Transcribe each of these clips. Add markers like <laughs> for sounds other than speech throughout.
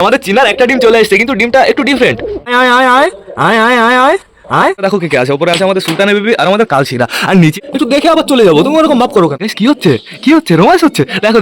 আমাদের চিনার একটা ডিম চলে এসেছে কিন্তু ডিমটা একটু ডিফারেন্ট আয় আয় আয় আয় আয় আয় আয় আয় দেখো কে কে আছে উপরে আছে আমাদের সুলতানা বিবি আর আমাদের কালশিরা। আর নিচে একটু দেখে আবার চলে যাব তুমি ওরকম ভাব করো কেন? কি হচ্ছে? কি হচ্ছে? রোমাস হচ্ছে? দেখো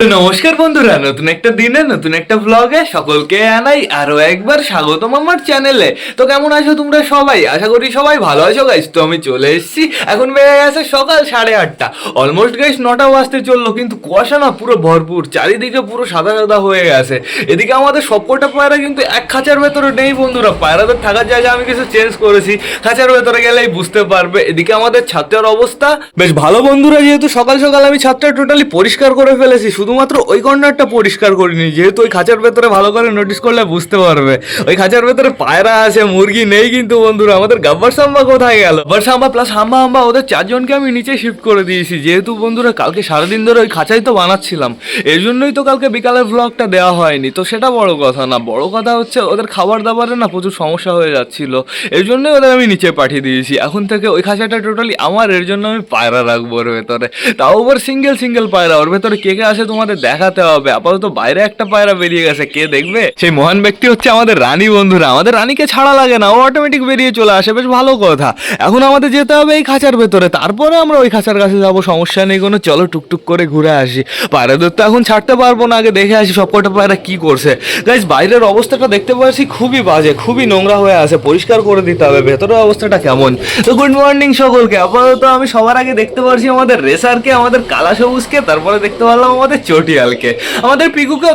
নমস্কার বন্ধুরা, নতুন একটা দিনে, নতুন একটা ব্লগে সকলকে আনাই আরও একবার স্বাগতম আমার চ্যানেলে তো কেমন আছো তোমরা সবাই? আশা করি সবাই ভালো আছো গাইস তো আমি চলে এসেছি। এখন বেড়ে গেছে সকাল সাড়ে আটটা। অলমোস্ট গাইস নটা বাজতে চলল, কিন্তু কুয়াশা না পুরো ভরপুর, চারিদিকে পুরো সাদা সাদা হয়ে গেছে। এদিকে আমাদের সবকটা পায়রা কিন্তু এক খাঁচার ভেতরে নেই বন্ধুরা। পায়রাদের থাকার জায়গা আমি কিছু চেঞ্জ করেছি। খাঁচার ভেতরে গেলেই বুঝতে পারবে। এদিকে আমাদের ছাত্রের অবস্থা বেশ ভালো বন্ধুরা, যেহেতু সকাল সকাল আমি ছাদটা টোটালি পরিষ্কার করে ফেলেছি। শুধুমাত্র ওই কর্নারটা পরিষ্কার করিনি, যেহেতু ওই খাঁচার ভেতরে ভালো করে নোটিস করলে বুঝতে পারবে। ওই খাঁচার ভেতরে পায়রা আছে, মুরগি নেই কিন্তু বন্ধুরা, আমাদের গাব্বার সাম্বা কোথায় গেল? গাব্বার সাম্বা প্লাস হাম্বা হাম্বা, ওদের চারজনকে আমি নিচে শিফট করে দিয়েছি, যেহেতু বন্ধুরা কালকে সারাদিন ধরে ওই খাঁচাই তো বানাচ্ছিলাম এই জন্যই তো কালকে বিকালের ব্লগটা দেওয়া হয়নি। তো সেটা বড় কথা না, বড় কথা হচ্ছে ওদের খাবার দাবারে না প্রচুর সমস্যা হয়ে যাচ্ছিল এই জন্যই ওদের আমি নিচে পাঠিয়ে দিয়েছি। এখন থেকে ওই খাঁচাটা টোটালি আমার, এর জন্য আমি পায়রা রাখব ওর ভেতরে। তাও ওর সিঙ্গেল সিঙ্গেল পায়রা, ওর ভেতরে কে কে আসে আছে তোমাদের দেখাতে হবে। আপাতত বাইরে একটা পায়রা বেরিয়ে গেছে। কে দেখবে? সেই মহান ব্যক্তি হচ্ছে আমাদের রানী বন্ধুরা। আমাদের রানীকে ছাড়া লাগে না। ও অটোমেটিক বেরিয়ে চলে আসে। বেশ ভালো কথা। এখন আমাদের যেতে হবে এই খাঁচার ভেতরে। তারপরে আমরা ওই খাঁচার কাছে যাব। সমস্যা নেই কোনো। চলো টুকটুক করে ঘুরে আসি। পায়রাদের তো এখন ছাড়তে পারব না। আগে দেখে আসি সবকটা পায়রা কি করছে। গাইজ বাইরের অবস্থাটা দেখতে পাচ্ছি খুবই বাজে। খুবই নোংরা হয়ে আছে। পরিষ্কার করে দিতে হবে। ভেতরের অবস্থাটা কেমন? তো গুড মর্নিং সকলকে। আপাতত আমি সবার আগে দেখতে পাচ্ছি আমাদের রেসারকে আমাদের কালা সবুজকে তারপরে দেখতে পারলাম আমাদের চটিয়ালকে আমাদের পিকুকে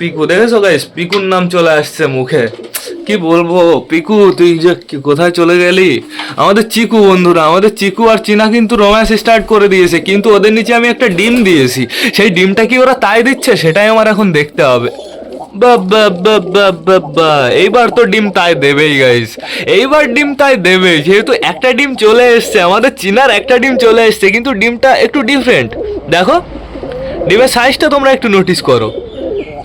পিকু, দেখেছ গাইস পিকুর নাম চলে আসছে মুখে। কি বলব? পিকু, তুই যে কোথায় চলে গেলি? আমাদের চিকু বন্ধুরা, আমাদের চিকু আর চিনা কিন্তু রোম্যান্স স্টার্ট করে দিয়েছে, কিন্তু ওদের নিচে আমি একটা ডিম দিয়েছি। সেই ডিমটা কি ওরা তাই দিচ্ছে? সেটাই আমার এখন দেখতে হবে। এইবার তো ডিম তাই দেবেই গাইস এইবার ডিম তাই দেবে যেহেতু একটা ডিম চলে এসছে, আমাদের চিনার একটা ডিম চলে এসছে, কিন্তু ডিমটা একটু ডিফারেন্ট দেখো। ডিমের সাইজটা তোমরা একটু নোটিস করো।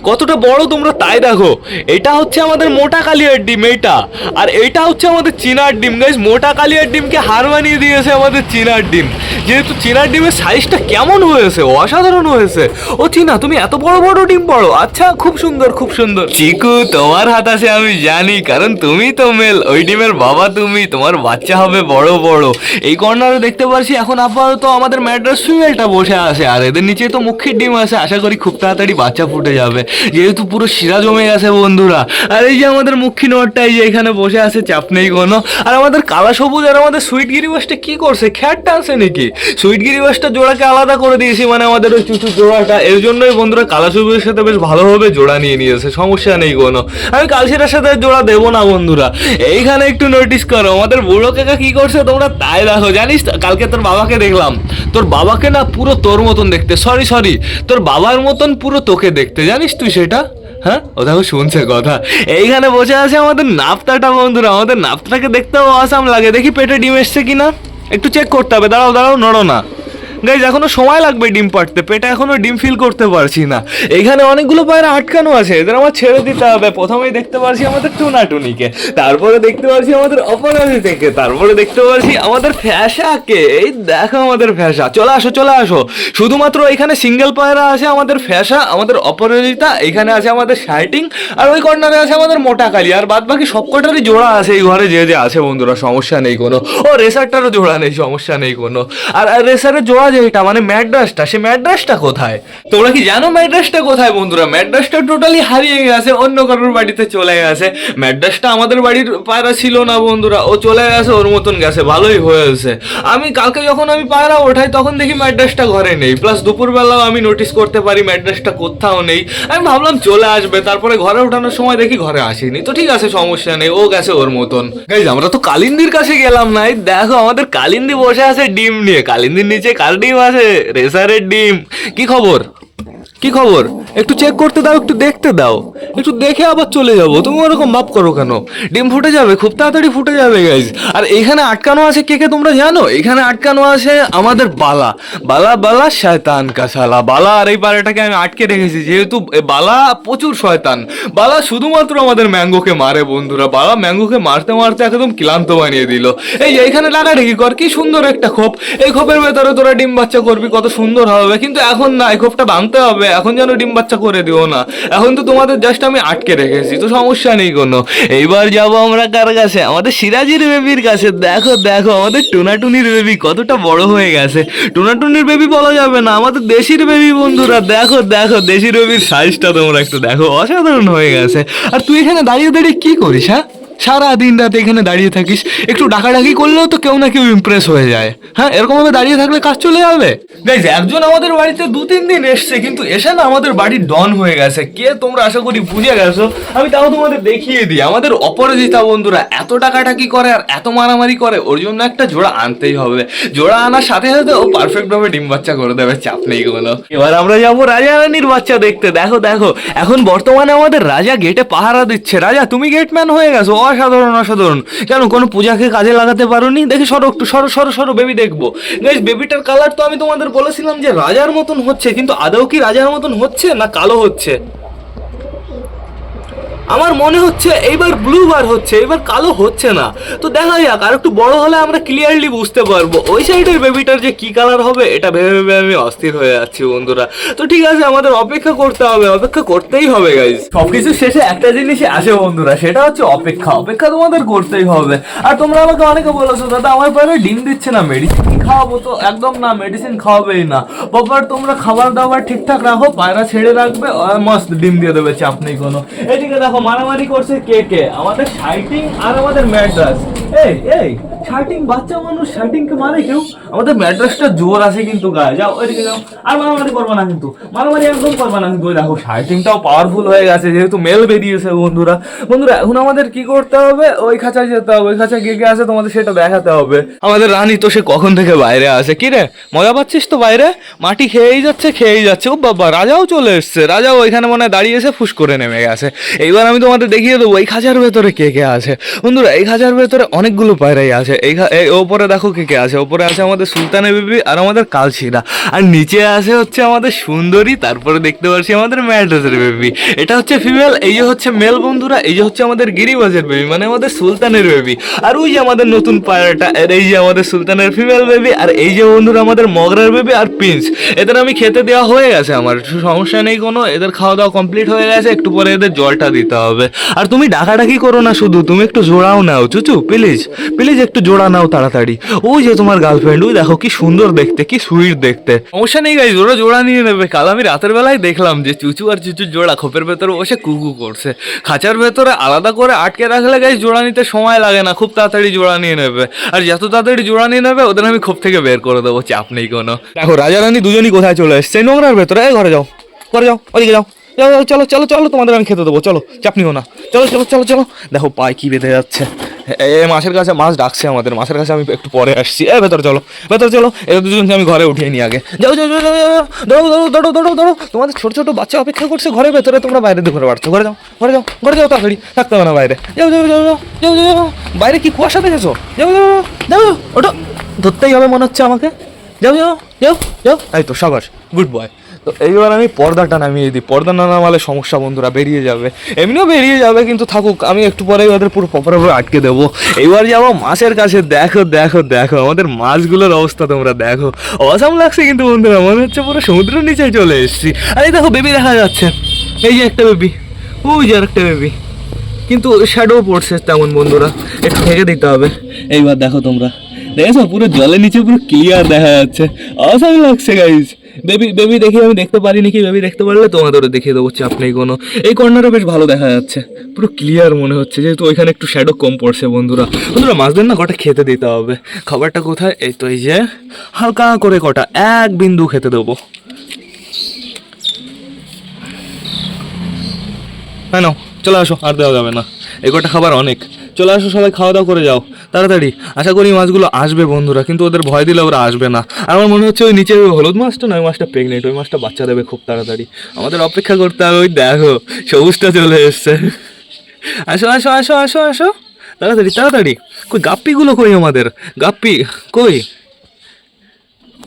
কতটা বড় তোমরা তাই দেখো। এটা হচ্ছে আমাদের মোটা কালিয়ার ডিম এইটা। আর এটা হচ্ছে আমাদের চিনার ডিম। গাইস মোটা কালিয়ার ডিমকে হার মানিয়ে দিয়েছে আমাদের চিনার ডিম। যেহেতু চিনার ডিমের সাইজটা কেমন হয়েছে, অসাধারণ হয়েছে। ও চিনা, তুমি এত বড় বড় ডিম পড়ো? আচ্ছা খুব সুন্দর খুব সুন্দর। চিকু, তোমার হাত আছে আমি জানি, কারণ তুমি তো মেল ওই ডিমের বাবা তুমি, তোমার বাচ্চা হবে বড় বড়। এই কর্নারে দেখতে পাচ্ছি এখন আপাতত আমাদের ম্যাড্রাস সুইমেলটা বসে আছে। আর এদের নিচে তো মুখের ডিম আছে। আশা করি খুব তাড়াতাড়ি বাচ্চা ফুটে যাবে। যেহেতু পুরো শিরা জমে গেছে বন্ধুরা। আর এই যে আমাদের মুখী নোটটা এই যে এখানে বসে আছে, চাপ নেই কোনো। আর আমাদের কালা সবুজ আর আমাদের সুইট গিরিবাসটা কি করছে? খ্যাট টানছে নাকি? সুইট গিরিবাসটা জোড়াকে আলাদা করে দিয়েছি মানে আমাদের ওই চুচু জোড়াটা। এর জন্যই বন্ধুরা কালা সবুজের সাথে বেশ ভালোভাবে জোড়া নিয়ে নিয়েছে, সমস্যা নেই কোনো। আমি কালশিরার সাথে জোড়া দেবো না বন্ধুরা। এইখানে একটু নোটিস করো, আমাদের বুড়ো কাকা কি করছে তোমরা তাই দেখো, জানিস কালকে তোর বাবাকে দেখলাম। তোর বাবাকে না পুরো তোর মতন দেখতে সরি সরি তোর বাবার মতন পুরো তোকে দেখতে, জানিস তুই সেটা? হ্যাঁ? ও দেখো, শুনছে কথা। এইখানে বসে আছে আমাদের নাফতাটা বন্ধুরা। আমাদের নাপ্তাটাকে দেখতেও আসাম লাগে। দেখি পেটে ডিম এসছে কিনা? একটু চেক করতে হবে। দাঁড়াও দাঁড়াও, নড়ো না। গাইজ এখনও সময় লাগবে ডিম পাড়তে। পেটে এখনও ডিম ফিল করতে পারছি না। এখানে অনেকগুলো পায়রা আটকানো আছে, এদের আমার ছেড়ে দিতে হবে। প্রথমেই দেখতে পারছি আমাদের টুনাটুনিকে তারপরে দেখতে পারছি আমাদের অপরাধী থেকে তারপরে দেখতে পারছি আমাদের ফ্যাশাকে। এই দেখো আমাদের ফ্যাশা। চলে আসো চলে আসো। শুধুমাত্র এখানে সিঙ্গেল পায়রা আছে আমাদের ফ্যাশা, আমাদের অপরাজিতা, এখানে আছে আমাদের শার্টিং আর ওই কর্নারে আছে আমাদের মোটা কালি আর বাদ বাকি সবকটারই জোড়া আছে এই ঘরে, যে যে আছে বন্ধুরা, সমস্যা নেই কোনো। ও রেসারটারও জোড়া নেই, সমস্যা নেই কোনো। আর রেসারের জোড়া যেটা মানে ম্যাড্রাসটা, সে ম্যাড্রাসটা কোথায়? তোমরা কি জানো ম্যাড্রাসটা কোথায়, বন্ধুরা? ম্যাড্রাসটা টোটালি হারিয়ে গেছে, অন্য কারোর বাড়িতে চলে গেছে। ম্যাড্রাসটা আমাদের বাড়ির পায়রা ছিল না, বন্ধুরা। ও চলে গেছে, ওর মতন গেছে, ভালোই হয়েছে। আমি কালকে যখন আমি পায়রা ওঠাই, তখন দেখি ম্যাড্রাসটা ঘরে নেই। প্লাস দুপুরবেলাও আমি নোটিস করতে পারি ম্যাড্রাসটা কোথাও নেই। আমি ভাবলাম চলে আসবে, তারপরে ঘরে ওঠানোর সময় দেখি ঘরে আসেনি। তো ঠিক আছে, সমস্যা নেই, ও গেছে ওর মতন। আমরা তো কালিন্দির কাছে গেলাম না। এই দেখো, আমাদের কালিন্দি বসে আছে ডিম নিয়ে। কালিন্দির নিচে কার ডিম আছে রেসারের ডিম কি খবর? কি খবর? একটু চেক করতে দাও, একটু দেখতে দাও। একটু দেখে আবার চলে যাব। তুমি ওরকম ভাব করো কেন? ডিম ফুটে যাবে, খুব তাড়াতাড়ি ফুটে যাবে গাইজ আর এখানে আটকানো আছে কে কে তোমরা জানো? এখানে আটকানো আছে আমাদের বালা। বালা বালা, শয়তান কাসালা বালা আর এই পাড়াটাকে আমি আটকে রেখেছি, যেহেতু বালা প্রচুর শয়তান। বালা শুধুমাত্র আমাদের ম্যাঙ্গোকে মারে, বন্ধুরা। বালা ম্যাঙ্গোকে মারতে মারতে একদম ক্লান্ত বানিয়ে দিল। এই যে, এখানে লাগা রেখি কর, কি সুন্দর একটা খোপ। এই খোপের ভেতরে তোরা ডিম বাচ্চা করবি, কত সুন্দর হবে। কিন্তু এখন না, এই খোপটা ভাঙতে হবে। এখন যেন ডিম বাচ্চা করে দিও না। এখন তো তোমাদের জাস্ট আমি আটকে রেখেছি, তো সমস্যা নেই কোনো। এইবার যাব আমরা কার কাছে? আমাদের সিরাজির বেবির কাছে। দেখো দেখো, আমাদের টুনাটুনির বেবি কতটা বড় হয়ে গেছে। টুনাটুনির বেবি বলা যাবে না, আমাদের দেশির বেবি বন্ধুরা। দেখো দেখো দেশির বেবির সাইজটা তোমরা একটু দেখো। অসাধারণ হয়ে গেছে। আর তুই এখানে দাঁড়িয়ে দাঁড়িয়ে কি করিস হ্যাঁ? সারা দিন রাত এখানে দাঁড়িয়ে থাকিস। একটু ডাকাডাকি করলেও তো কেউ না কেউ ইমপ্রেস হয়ে যায়। হ্যাঁ এরকম ভাবে দাঁড়িয়ে থাকলে কাজ চলে যাবে। গাইজ একজন আমাদের বাড়িতে দু তিন দিন এসছে, কিন্তু এসে না আমাদের বাড়ির ডন হয়ে গেছে। কে তোমরা আশা করি বুঝে গেছো? আমি তাও তোমাদের দেখিয়ে দিই। আমাদের অপরাজিতা বন্ধুরা এত টাকাটাকি করে আর এত মারামারি করে, ওর জন্য একটা জোড়া আনতেই হবে। জোড়া আনার সাথে সাথে ও পারফেক্ট ভাবে ডিম বাচ্চা করে দেবে, চাপ নেই কোনো। এবার আমরা যাব রাজা রানীর বাচ্চা দেখতে। দেখো দেখো, এখন বর্তমানে আমাদের রাজা গেটে পাহারা দিচ্ছে। রাজা, তুমি গেটম্যান হয়ে গেছো। অসাধারণ অসাধারণ। কেন, কোনো পূজাকে কাজে লাগাতে পারোনি? দেখি সরো একটু, সরো সরো সরো বেবি দেখব। গাইজ বেবিটার কালার তো আমি তোমাদের বলেছিলাম যে রাজার মতন হচ্ছে, কিন্তু আদৌ কি রাজার মতন হচ্ছে না কালো হচ্ছে? আমার মনে হচ্ছে এইবার ব্লু বার হচ্ছে এবার কালো হচ্ছে না। তো দেখা যাক আর একটু বড় হলে আমরা ক্লিয়ারলি বুঝতে পারব। ওই সাইডের বেবিটার যে কি কালার হবে, এটা ভেবে ভেবে আমি অস্থির হয়ে যাচ্ছি, বন্ধুরা। তো ঠিক আছে, আমাদের অপেক্ষা করতে হবে, অপেক্ষা করতেই হবে গাইজ সবকিছু শেষে একটা জিনিসই আসে, বন্ধুরা, সেটা হচ্ছে অপেক্ষা। অপেক্ষা তোমাদের করতেই হবে। আর তোমরা আমাকে অনেকে বলেছ, দাদা, আমার পায়ে ডিম দিচ্ছে না মেডিসিন খাওয়াবো তো একদম না মেডিসিন খাওয়াবেই না। বাবার তোমরা খাবার দাবার ঠিকঠাক রাখো, পায়রা ছেড়ে রাখবে মস্ত ডিম দিয়ে দেবে চাপ নেই কোনো। এদিকে দেখো, মারামারি করছে কে কে? আমাদের শাইটিং আর আমাদের ম্যাড্রাস এই এই শার্টিং বাচ্চা মানুষ শার্টিংকে মারে কেউ? আমাদের ম্যাড্রাসটা জোর আছে কিন্তু গায়ে। যাও ওইদিকে যাও। আর মারামারি করবে না কিন্তু। মারামারি একদম করবে না কিন্তু। দেখো শার্টিংটাও পাওয়ারফুল হয়ে গেছে, যেহেতু মেল বেরিয়েছে বন্ধুরা। বন্ধুরা, এখন আমাদের কি করতে হবে? ওই খাঁচায় যেতে হবে। ওই খাঁচায় কে কে আছে তোমাদের সেটা দেখাতে হবে। আমাদের রানী তো সে কখন থেকে বাইরে আসে। কি রে? মজা পাচ্ছিস তো বাইরে? মাটি খেয়েই যাচ্ছে খেয়েই যাচ্ছে। ও বাবা, রাজাও চলে এসছে। রাজাও ওইখানে মনে হয় দাঁড়িয়ে এসে ফুস করে নেমে গেছে। এইবার আমি তোমাদের দেখিয়ে দেবো, এই খাঁচার ভেতরে কে কে আছে। বন্ধুরা, এই খাঁচার ভেতরে অনেকগুলো পায়রাই আছে। এই এই ওপরে দেখো কে কে আছে। ওপরে আছে আমাদের সুলতানের বিবি আর আমাদের কালশিরা। আর নিচে আছে হচ্ছে আমাদের সুন্দরী, তারপরে দেখতে পাচ্ছি আমাদের ম্যাড্রাসের বেবি। এটা হচ্ছে ফিমেল, এই যে হচ্ছে মেল বন্ধুরা, এই যে হচ্ছে আমাদের গিরিবাজের বেবি মানে আমাদের সুলতানের বেবি। আর ওই যে আমাদের নতুন পায়রাটা এই যে আমাদের সুলতানের ফিমেল বেবি। আর এই যে বন্ধুরা আমাদের মগরার বেবি আর পিঞ্চ এদের আমি খেতে দেওয়া হয়ে গেছে আমার সমস্যা নেই কোনো, এদের খাওয়া দাওয়া কমপ্লিট হয়ে গেছে, একটু পরে এদের জলটা দিতে হবে। আর তুমি ডাকাডাকি করো না শুধু, তুমি একটু জোড়াও নাও, চুচু প্লিজ প্লিজ একটু জোড়া নাও তাড়াতাড়ি। ওই যে তোমার গার্লফ্রেন্ড ওই দেখো কি সুন্দর দেখতে, কি সুইট দেখতে। সমস্যা নেই গাইজ ওরা জোড়া নিয়ে নেবে। কাল আমি রাতের বেলায় দেখলাম যে চুচু আর চুচুর জোড়া, খোপের ভেতরে বসে কুকু করছে। খাঁচার ভেতরে আলাদা করে আটকে রাখলে গাইজ জোড়া নিতে সময় লাগে না, খুব তাড়াতাড়ি জোড়া নিয়ে নেবে। আর যত তাড়াতাড়ি জোড়া নিয়ে নেবে, ওদের আমি খোপ থেকে বের করে দেবো, চাপ নেই কোনো। দেখো রাজা রানী দুজনই কোথায় চলে এসছে? নোংরার ভেতরে। ঘরে যাও করে যাও, ওদিকে যাও। যাও, চলো চলো চলো তোমাদের আমি খেতে দেবো চলো চাপ নিও না চলো চলো চলো চলো দেখো পায়ে কি বেঁধে যাচ্ছে এ মাছের কাছে মাছ ডাকছে আমাদের মাছের কাছে আমি একটু পরে আসছি এ ভেতরে চলো ভেতরে চলো এদের দুজনকে আমি ঘরে উঠিয়ে নিই আগে যাও যাও দৌড়ো দৌড়ো দৌড়ো দৌড়ো দৌড়ো তোমাদের ছোটো ছোটো বাচ্চা অপেক্ষা করছে ঘরের ভেতরে তোমরা বাইরে ঘরে বাড়ছো ঘরে যাও ঘরে যাও ঘরে যাও তাড়াতাড়ি থাকতে হবে না বাইরে যাও যাও যাও যাও যাও যাও বাইরে কি কুয়াশা দেখেছ যাও যাও যাও, ওটা ধরতেই হবে মনে হচ্ছে আমাকে যাও যাও যাও যাও এই তো সাবাস গুড বয় তো এইবার আমি পর্দাটা নামিয়ে দিই। পর্দা না নামালে সমস্যা বন্ধুরা, বেরিয়ে যাবে। এমনিও বেরিয়ে যাবে, কিন্তু থাকুক, আমি একটু পরে ওদের পুরো প্রপারভাবে আটকে দেবো। এইবার যাব মাছের কাছে। দেখো দেখো দেখো, আমাদের মাছগুলোর অবস্থা তোমরা দেখো। অসাম লাগছে কিন্তু বন্ধুরা, মনে হচ্ছে পুরো সমুদ্রের নিচে চলে এসেছি। আরে দেখো, বেবি দেখা যাচ্ছে। এই যে একটা বেবি। ওই যে আরেকটা বেবি। কিন্তু শ্যাডো পড়ছে তেমন বন্ধুরা। একটু ঠেকে দিতে হবে। এইবার দেখো তোমরা। দেখেছ? পুরো জলের নিচে পুরো ক্লিয়ার দেখা যাচ্ছে। অসাম লাগছে গাইজ বেবি বেবি দেখি আমি দেখতে পারিনি কি? বেবি দেখতে পারলে তোমাদেরও দেখিয়ে দেবো, চাপ নেই কোনো। এই কর্নারে বেশ ভালো দেখা যাচ্ছে। পুরো ক্লিয়ার মনে হচ্ছে, যেহেতু ওইখানে একটু শ্যাডো কম পড়ছে বন্ধুরা। বন্ধুরা মাছদের না, কটা খেতে দিতে হবে। খাবারটা কোথায়? এই তো এই যে, হালকা করে কটা, এক বিন্দু খেতে দেবো। হ্যাঁ চলে আসো, আর দেওয়া যাবে না। এই কটা খাবার অনেক। চলে আসো, সবাই খাওয়া দাওয়া করে যাও। তাড়াতাড়ি। আশা করি মাছগুলো আসবে বন্ধুরা, কিন্তু ওদের ভয় দিলে ওরা আসবে না। আমার মনে হচ্ছে ওই নিচে ওই হলুদ মাছটা না, ওই মাছটা প্রেগনেন্ট ওই মাছটা বাচ্চা দেবে খুব তাড়াতাড়ি। আমাদের অপেক্ষা করতে হবে, ওই দেখো, সবুজটা চলে এসছে। আসো আসো আসো আসো আসো। তাড়াতাড়ি তাড়াতাড়ি। কই, গাপ্পিগুলো কই আমাদের? গাপ্পি, কই?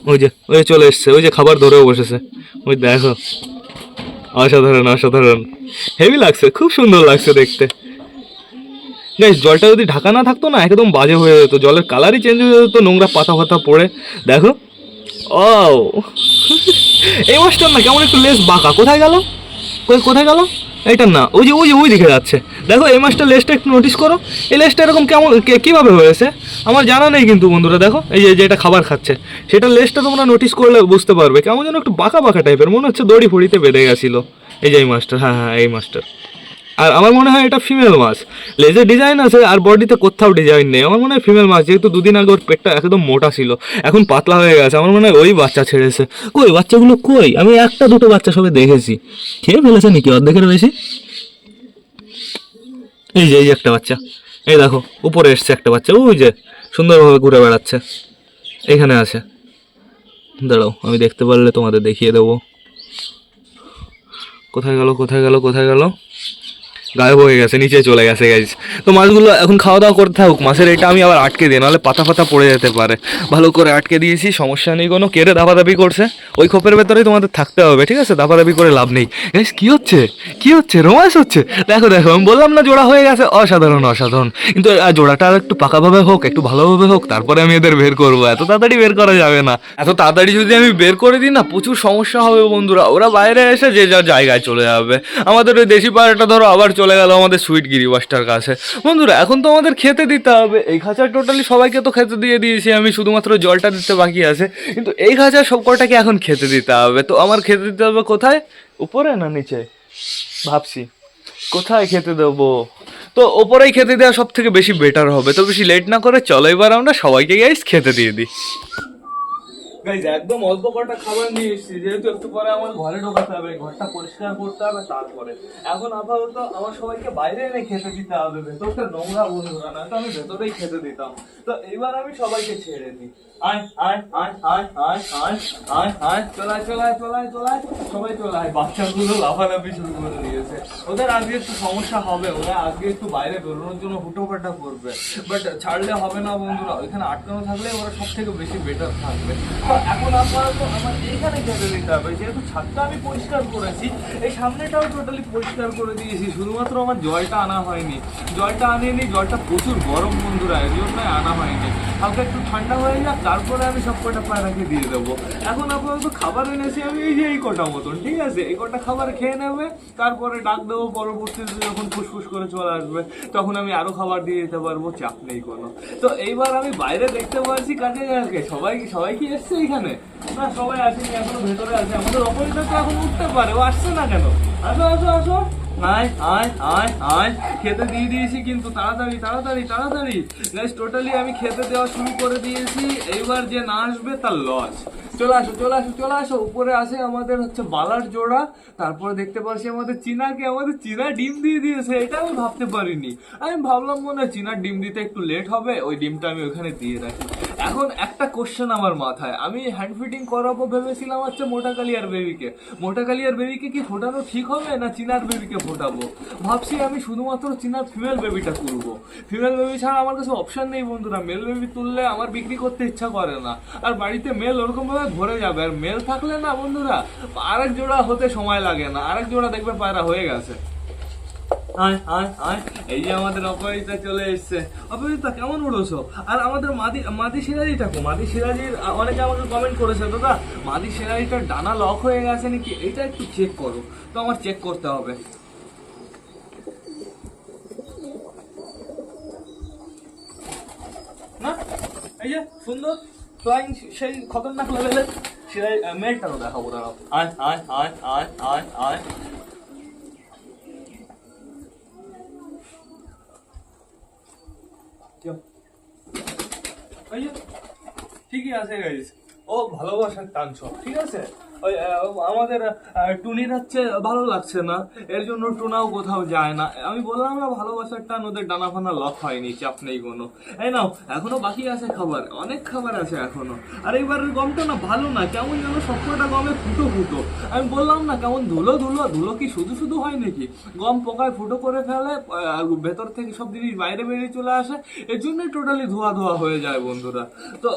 ওই যে, ওই চলে এসছে, ওই যে খাবার ধরেও বসেছে। ওই দেখো। অসাধারণ অসাধারণ। হেভি লাগছে, খুব সুন্দর লাগছে দেখতে। গাইস জলটা যদি ঢাকা না থাকতো না, একদম বাজে হয়ে যেত। জলের কালারই চেঞ্জ হয়ে যেত, নোংরা পাতা ফাতা পড়ে। দেখো। ও <laughs> এই মাছটার না কেমন একটু লেস বাঁকা। কোথায় গেল? কোথায় গেল? এটা না। ওই যে ওই যে, ওই দিকে যাচ্ছে। দেখো, এই মাছটা লেসটা একটু নোটিস করো। এই লেসটা এরকম কেমন কীভাবে হয়েছে? আমার জানা নেই কিন্তু বন্ধুরা, দেখো। এই যে যেটা খাবার খাচ্ছে। সেটা লেসটা তোমরা নোটিস করলে বুঝতে পারবে। কেমন যেন একটু বাঁকা বাঁকা টাইপের মনে হচ্ছে দড়ি ফড়িতে বেঁধে গেছিল। এই যে, এই মাছটা হ্যাঁ হ্যাঁ এই মাছটা আর আমার মনে হয় এটা ফিমেল মাছ লেজের ডিজাইন আছে, আর বডিতে কোথাও ডিজাইন নেই। আমার মনে হয় ফিমেল মাছ যেহেতু দুদিন আগে ওর পেটটা একদম মোটা ছিল, এখন পাতলা হয়ে গেছে। আমার মনে হয় ওই বাচ্চা ছেড়েছে। কই, বাচ্চাগুলো কই? আমি একটা দুটো বাচ্চা সবে দেখেছি। খেয়ে ফেলেছে নাকি অর্ধেকের বেশি? এই যে, এই একটা বাচ্চা। এই দেখো, উপরে এসছে একটা বাচ্চা। ওই যে, সুন্দরভাবে ঘুরে বেড়াচ্ছে। এখানে আছে। দাঁড়াও, আমি দেখতে পারলে তোমাদের দেখিয়ে দেবো। কোথায় গেল কোথায় গেল কোথায় গেল? গায়েব হয়ে গেছে, নিচে চলে গেছে গাইজ তো মাছগুলো এখন খাওয়া দাওয়া করতে থাকুক, মাছের এটা আমি আবার আটকে দিই নাহলে পাতা পাতা পড়ে যেতে পারে। ভালো করে আটকে দিয়েছি, সমস্যা নেই কোনো। কেড়ে দাপাদাপি করছে? ওই খোপের ভেতরেই তোমাদের থাকতে হবে, ঠিক আছে? দাপাদাপি করে লাভ নেই। গাইজ কি হচ্ছে? কি হচ্ছে? রোমান্স হচ্ছে? দেখো দেখো, আমি বললাম না জোড়া হয়ে গেছে। অসাধারণ অসাধারণ। কিন্তু জোড়াটা আর একটু পাকাভাবে হোক, একটু ভালোভাবে হোক, তারপরে আমি এদের বের করব। এত তাড়াতাড়ি বের করা যাবে না। এত তাড়াতাড়ি যদি আমি বের করে দিই না, প্রচুর সমস্যা হবে বন্ধুরা। ওরা বাইরে এসে যে যার জায়গায় চলে যাবে। আমাদের ওই দেশি পাড়াটা ধরো, আবার চলে গেল আমাদের সুইট গিরি গিরিবাসটার কাছে। বন্ধুরা, এখন তো আমাদের খেতে দিতে হবে। এই খাঁচা টোটালি সবাইকে তো খেতে দিয়ে দিয়েছি, আমি শুধুমাত্র জলটা দিতে বাকি আছে। কিন্তু এই খাঁচা সব কটাকে এখন খেতে দিতে হবে। তো আমার খেতে দিতে হবে কোথায়? উপরে না নিচে? ভাবছি। কোথায় খেতে দেবো? তো ওপরেই খেতে দেওয়া সব থেকে বেশি বেটার হবে। তো বেশি লেট না করে চলো, এবার আমরা সবাইকে গাইস খেতে দিয়ে দিই। গাইজ একদম অল্প কটা খাবার নিয়ে এসেছি, যেহেতু একটু পরে আমার ঘরে ঢোকাতে হবে, ঘরটা পরিষ্কার করতে হবে তারপরে। এখন আপাতত আমার সবাইকে বাইরে এনে খেতে দিতে হবে, ভেতরটা নোংরা বন্ধুরা না তো আমি ভেতরেই খেতে দিতাম। তো এবার আমি সবাইকে ছেড়ে দিই। চলায় চলায় চলায় চলায়, সবাই বাচ্চাগুলো লাফালাফি শুরু করে দিয়েছে। ওদের আজকে একটু সমস্যা হবে, ওরা আজকে একটু বাইরে বেরোনোর জন্য হুটোপাটা করবে। বাট ছাড়লে হবে না বন্ধুরা, ওইখানে আটকানো থাকলে ওরা সব থেকে বেশি বেটার থাকবে। এখন আপাতত আমার এইখানে যেহেতু ছাদটা আমি পরিষ্কার করেছি, এই সামনেটাও টোটালি পরিষ্কার করে দিয়েছি। শুধুমাত্র আমার জলটা আনা হয়নি। জলটা আনিনি জলটা প্রচুর গরম বন্ধুরা এর জন্য আনা হয়নি। হালকা একটু ঠান্ডা হয়ে যাক, তারপরে আমি সব কটা পায়রাকে দিয়ে দেবো। এখন আপাতত খাবার এনেছি আমি, এই যে এই কটা মতন, ঠিক আছে? এই কটা খাবার খেয়ে নেবে, তারপরে ডাক দেবো পরবর্তীতে যখন ফুসফুস করে চলে আসবে, তখন আমি আরও খাবার দিয়ে দিতে পারব, চাপ নেই কোনো। তো এইবার আমি বাইরে দেখতে পাচ্ছি কাজে কাকে? সবাই সবাই কি এসছে এখানে? না, সবাই আসেনি, এখনও ভেতরে আছে। আমাদের অপরিচিত তো এখন উঠতে পারে, ও আসছে না কেন? আসো আসো আসো। আয় আয় আয় খেতে দিয়ে দিয়েছি কিন্তু তাড়াতাড়ি তাড়াতাড়ি তাড়াতাড়ি। গাইস টোটালি আমি খেতে দেওয়া শুরু করে দিয়েছি। এইবার যে না আসবে তার লস চলে আসো চলে আসো চলে আসো। উপরে আসে আমাদের হচ্ছে বালার জোড়া। তারপরে দেখতে পাচ্ছি আমাদের চীনাকে, আমাদের চীনা ডিম দিয়ে দিয়েছে। এটা আমি ভাবতে পারিনি। আমি ভাবলাম মনে চীনার ডিম দিতে একটু লেট হবে। ওই ডিমটা আমি ওখানে দিয়ে রাখি। এখন একটা কোশ্চেন আমার মাথায়। আমি হ্যান্ড ফিটিং করাবো ভেবেছিলাম হচ্ছে মোটা কালিয়ার বেবিকে মোটা কালিয়ার বেবিকে কি ফোটানো ঠিক হবে না চীনার বেবিকে ফোটাবো ভাবছি আমি শুধুমাত্র চীনার ফিমেল বেবিটা করব ফিমেল বেবি ছাড়া আমার কাছে অপশান নেই বন্ধুরা। মেল বেবি তুললে আমার বিক্রি করতে ইচ্ছা করে না। আর বাড়িতে মেল ওরকম ভাবে ভরে যাবে। আর মেল থাকলে না বন্ধুরা, আরেক জোড়া হতে সময় লাগে না। আরেক জোড়া দেখবে পায়রা হয়ে গেছে। আয় আয় আয়। এই যে আমাদের অপরাজিতা চলে এসছে। অপরাজিতা কেমন উড়োছো? আর আমাদের মাদি মাদি সিরাজিটা কো? মাদি সিরাজির অনেকে আমাকে কমেন্ট করেছে, দাদা, মাদি সিরাজিটার ডানা লক হয়ে গেছে নাকি? এটা একটু চেক করো। তো আমার চেক করতে হবে। না এই যে, সুন্দর। ফ্লাইং সেই খতরনাক লেভেলের দেখাবো, দাঁড়াও। আয় আয় আয় আয় আয় আয়। ঠিকই আছে গাইস ও, ভালোবাসার টানছ ঠিক আছে? ওই আমাদের টুনির হচ্ছে ভালো লাগছে না। এর জন্য টুনাও কোথাও যায় না। আমি বললাম না ভালোবাসার টান ওদের ডানা ফানা লক হয়নি, চাপ নেই কোনো। এই নাও, এখনও বাকি আছে খাবার, অনেক খাবার আছে এখনও। আর এইবারের গমটা না ভালো না, কেমন যেন সবকটা গমে ফুটো ফুটো। আমি বললাম না, কেমন ধুলো ধুলো ধুলো কি শুধু শুধু হয় নাকি? গম পোকায় ফুটো করে ফেলে ভেতর থেকে সব জিনিস বাইরে বেরিয়ে চলে আসে। এর জন্যই টোটালি ধোয়া ধোয়া হয়ে যায় বন্ধুরা। তো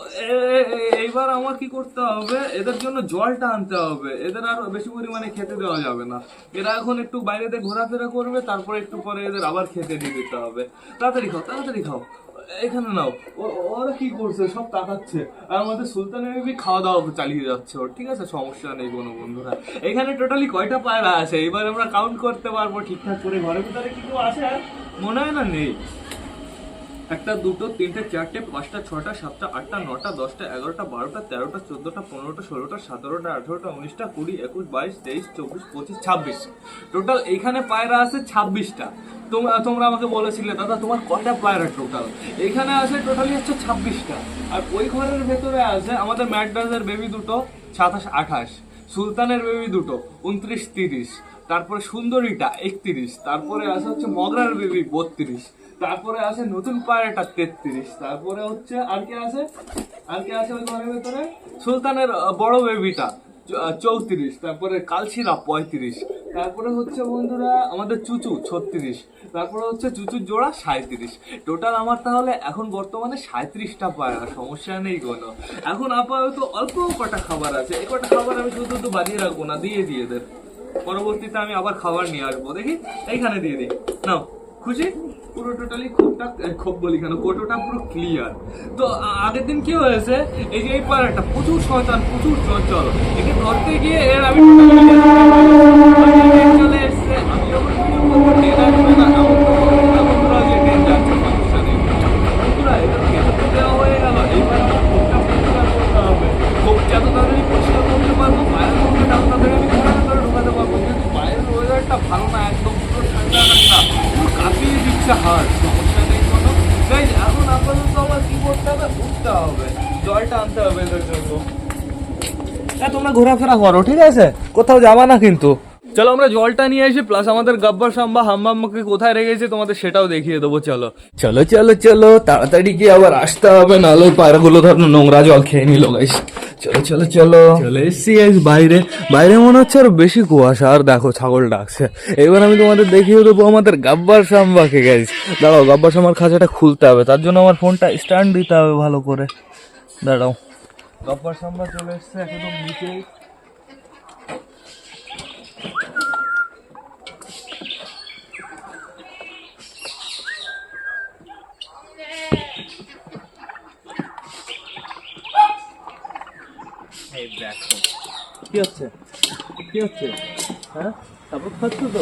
এইবার আমার কি করতে হবে? এদের জন্য জলটা আনতে হবে। এদের আর বেশি পরিমাণে খেতে দেওয়া যাবে না। এরা এখন একটু বাইরেতে ঘোরাফেরা করবে, তারপরে একটু পরে এদের আবার খেতে দিয়ে দিতে হবে। তাড়াতাড়ি খাও তাড়াতাড়ি খাও। এখানে নাও। ওরা কি করছে? সব তাকাচ্ছে। আর আমাদের সুলতানের বেবি খাওয়া দাওয়া চালিয়ে যাচ্ছে ওর, ঠিক আছে? সমস্যা নেই কোনো বন্ধুরা। এখানে টোটালি কয়টা পায়রা আছে? এবার আমরা কাউন্ট করতে পারব ঠিকঠাক করে। ঘরের ভিতরে কিছু আছে? আর মনে হয় না নেই। একটা দুটো, তিনটে, চারটে, পাঁচটা ছটা সাতটা, আটটা, নটা, দশটা, এগারোটা, বারোটা, তেরোটা, চোদ্দটা, পনেরোটা, ষোলোটা, সতেরোটা, আঠেরোটা, উনিশটা, কুড়ি, একুশ, বাইশ, তেইশ, চব্বিশ, পঁচিশ, ছাব্বিশ। টোটাল এইখানে পায়রা আছে ছাব্বিশটা। তোমরা তোমরা আমাকে বলেছিলে, দাদা, তোমার কটা পায়রা টোটাল এখানে আছে টোটালি হচ্ছে ছাব্বিশটা। আর ওই ঘরের ভেতরে আছে আমাদের ম্যাকডাসের বেবি দুটো, সাতাশ, আঠাশ। সুলতানের বেবি দুটো, উনত্রিশ, তিরিশ। তারপরে সুন্দরীটা একত্রিশ। তারপরে আছে হচ্ছে মগরার বেবি বত্রিশ। তারপরে আছে নতুন পায়রাটা তেত্রিশ। তারপরে হচ্ছে আর কি আছে? আর কি আছে ওই ঘরের ভেতরে? সুলতানের বড় বেবিটা চৌত্রিশ। তারপরে কালচিরা পঁয়ত্রিশ। তারপরে হচ্ছে বন্ধুরা আমাদের চুচু ছত্রিশ। তারপরে হচ্ছে চুচুর জোড়া সাঁত্রিশ টোটাল আমার তাহলে এখন বর্তমানে সাঁত্রিশটা পায়রা, সমস্যা নেই কোনো। এখন আপাতত অল্প কটা খাবার আছে। এই কটা খাবার আমি শুধু শুধু বাজিয়ে রাখব না, দিয়ে দিয়ে দেব। পরবর্তীতে আমি আবার খাবার নিয়ে আসব। দেখি, এইখানে দিয়ে দিই। নাও, খুশি? পুরো টোটালি খোপটা খোপ বলি কেন? কোটোটা পুরো ক্লিয়ার তো আগের দিন কি হয়েছে? এই যে এই পাড়াটা, প্রচুর শয়তান, প্রচুর চঞ্চল। একে ধরতে গিয়ে এর আমি চলে এসছে। আমি যখন না, বন্ধুরা, যে ট্রেন যাচ্ছে, সমস্যা নেই। বন্ধুরা, এটা কেটে তো দেওয়া হয়ে গেল, এইবার আমার খোপটা পরিষ্কার করতে হবে। খোপ যত তাড়াতাড়ি পরিষ্কার করতে পারব, বাইরের মধ্যে যত তাড়াতাড়ি আমি ঘরের ভেতরে ঢোকাতে পারব। কিন্তু বাইরের ওয়েদারটা ভালো না একদম পুরো ঠান্ডা ঠান্ডা পুরো কাঁপিয়ে দিচ্ছে হাড় সমস্যা নেই কোনো Guys, এখন আপাতত আমার কি করতে হবে উঠতে হবে জলটা আনতে হবে এদের জন্য হ্যাঁ তোমরা ঘোরাফেরা করো ঠিক আছে? কোথাও যাবা না কিন্তু। চলো আমরা জলটা নিয়ে আসি প্লাস আমাদের গাব্বার সাম্বা হাম্বাম্মাকে কোথায় রেখেছে তোমাদের সেটাও দেখিয়ে দেবো চলো। চলো চলো চলো তাড়াতাড়ি গিয়ে আবার আসতে হবে নাহলে ওই পায়রাগুলো ধর নোংরা জল খেয়ে নিল গাইস চলো চলো চলো। চলে এসছি গাইস বাইরে। বাইরে মনে হচ্ছে আর বেশি কুয়াশা আর দেখো ছাগল ডাকছে। এবার আমি তোমাদের দেখিয়ে দেবো আমাদের গাব্বার সাম্বাকে গাইস দাঁড়াও গাব্বার সাম্বার খাঁচাটা খুলতে হবে তার জন্য আমার ফোনটা স্ট্যান্ড দিতে হবে ভালো করে। দাঁড়াও। গব্বর সাম্বা চলে এসছে একদম নিচে। কি হচ্ছে? কি হচ্ছে? হ্যাঁ? তো?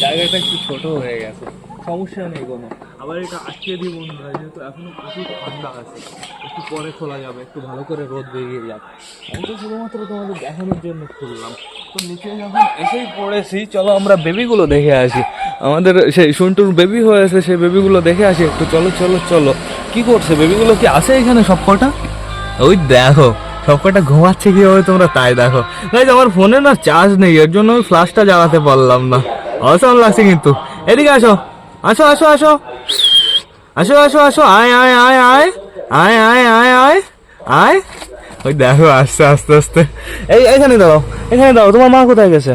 জায়গাটা একটু ছোট হয়ে গেছে। সমস্যা নেই কোনো। আবার এটা আটকে দিই বন্ধুরা, যেহেতু এখনও প্রচুর ঠান্ডা আছে। একটু পরে খোলা যাবে, একটু ভালো করে রোদ বেরিয়ে যাবে আমি তো শুধুমাত্র তোমাদের দেখানোর জন্য খুললাম। তো নিচে যখন এসেই পড়েছি, চলো আমরা বেবিগুলো দেখে আসি। আমাদের সেই সন্টুর বেবি হয়েছে, সেই বেবিগুলো দেখে আসি একটু। চলো চলো চলো। কি করছে? বেবিগুলো কি আছে এখানে সব কটা ওই দেখো, সবকটা ঘুমাচ্ছে কীভাবে তোমরা তাই দেখো। গাইজ, আমার ফোনে না চার্জ নেই, এর জন্য আমি ফ্লাশটা জ্বালাতে পারলাম না। অসম লাগছে কিন্তু। এদিকে আসো। আসো আসো আসো। আসো আসো আসো। আয় আয় আয় আয়। আয় আয় আয় আয়। আয়। ওই দেখো, আস্তে আস্তে আস্তে। এই এখানে দাও এখানে দাও তোমার মা কোথায় গেছে?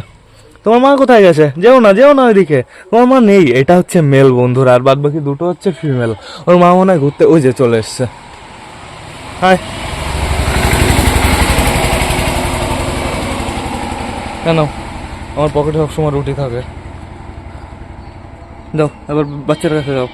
তোমার মা কোথায় গেছে? যেও না যেও না ওইদিকে। তোমার মা নেই, এটা হচ্ছে মেল বন্ধুরা, আর বাদ বাকি দুটো হচ্ছে ফিমেল ওর মা মনে হয় ঘুরতে, ওই যে চলে এসছে। হায়। কেন? আমার পকেটে সবসময় রুটি থাকে। যাও এবার বাচ্চার কাছে যাও।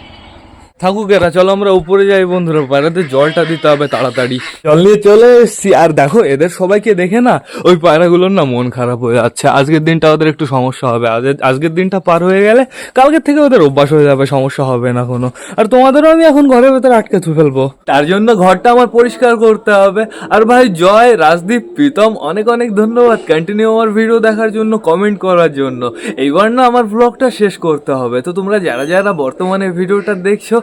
থাকুক এরা, চলো আমরা উপরে যাই বন্ধুরা পায়রাতে জলটা দিতে হবে তাড়াতাড়ি। জল নিয়ে চলে এসছি। আর দেখো, এদের সবাইকে দেখে না, ওই পায়রাগুলোর না মন খারাপ হয়ে যাচ্ছে। আজকের দিনটা ওদের একটু সমস্যা হবে। আজ- আজকের দিনটা পার হয়ে গেলে কালকের থেকে ওদের অভ্যাস হয়ে যাবে, সমস্যা হবে না কোনো। আর তোমাদেরও আমি এখন ঘরের ভেতরে আটকে ফেলব। তার জন্য ঘরটা আমার পরিষ্কার করতে হবে। আর ভাই, জয়, রাজদীপ, প্রীতম, অনেক অনেক ধন্যবাদ কন্টিনিউ আমার ভিডিও দেখার জন্য কমেন্ট করার জন্য। এইবার না আমার ব্লগটা শেষ করতে হবে। তো তোমরা যারা যারা বর্তমানে ভিডিওটা দেখছ